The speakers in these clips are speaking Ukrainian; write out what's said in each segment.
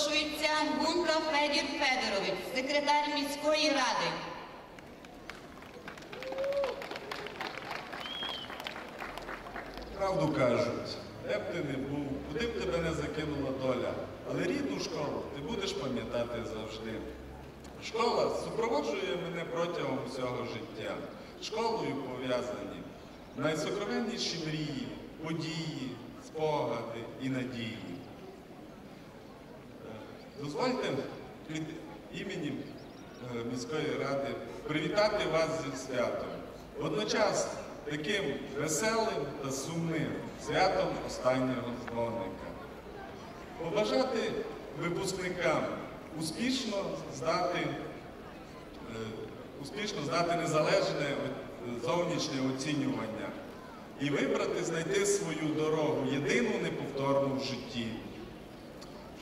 запрошується Гунка Федір Федорович, секретар міської ради. Правду кажуть, де б ти не був, куди б тебе не закинула доля, але рідну школу ти будеш пам'ятати завжди. Школа супроводжує мене протягом всього життя. Школою пов'язані найсокровенніші мрії, події, спогади і надії. Дозвольте від імені е, міської ради привітати вас зі святом. Водночас таким веселим та сумним святом останнього дзвоника. Побажати випускникам успішно здати, е, успішно здати незалежне зовнішнє оцінювання і вибрати, знайти свою дорогу, єдину неповторну в житті.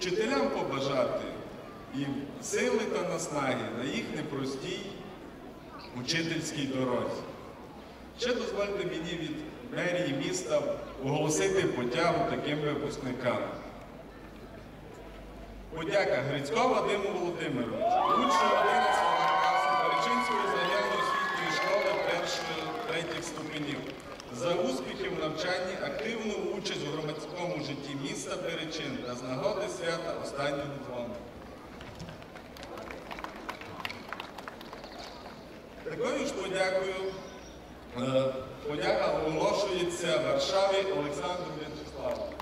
Вчителям побажати їм сили та наснаги на їх непростій учительській дорозі. Ще дозвольте мені від мерії міста оголосити подягу таким випускникам. Подяка Грицько Вадиму Володимировичу, учню 11 класу Перечинської загальноосвітньої школи першої третіх ступенів за успіхи в навчанні, активну участь у громадському житті міста Перечин та з нагоди свята останнього дзвону. Такою ж подякою е, подяка оголошується Варшаві Олександру В'ячеславовичу.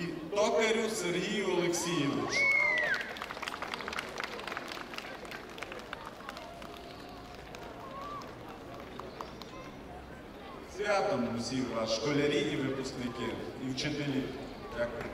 І токарю Сергію Олексійовичу. Святом усіх вас, школярі і випускники, і вчителі. Дякую.